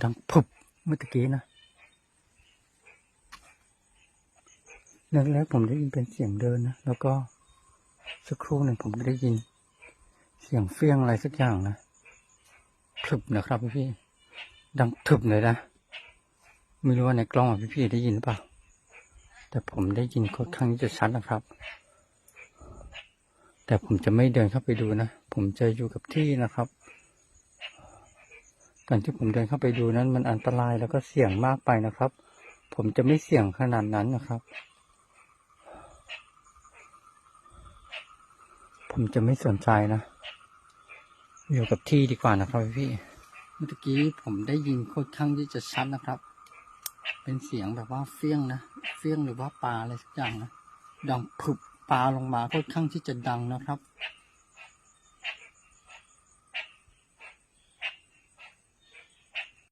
ดังพุบเมื่อกี้นะแรกๆผมได้ยินเป็นเสียงเดินนะ แล้วก็สักครู่หนึ่งผมได้ยิน เสียงเฟี้ยงอะไรสักอย่างนะทึบนะครับพี่ๆดังทึบเลยนะไม่รู้ว่าในกล้องพี่ๆได้ยินหรือเปล่า แต่ผมได้ยินค่อนข้างที่จะชัดนะครับ แต่ผมจะไม่เดินเข้าไปดูนะ ผมจะอยู่กับที่นะครับ การที่ผมเดินเข้าไปดูนั้นมันอันตรายแล้วก็เสี่ยงมากไปนะครับ ผมจะไม่เสี่ยงขนาดนั้นนะครับ ผมจะไม่สนใจนะ อยู่กับที่ดีกว่านะครับพี่ เมื่อกี้ผมได้ยินค่อนข้างที่จะชัดนะครับ เป็นเสียงแบบว่าเฟี้ยงนะ เฟี้ยงหรือว่าปลาอะไรสักอย่างนะ ดังผึบปลาลงมาค่อนข้างที่จะดังนะครับ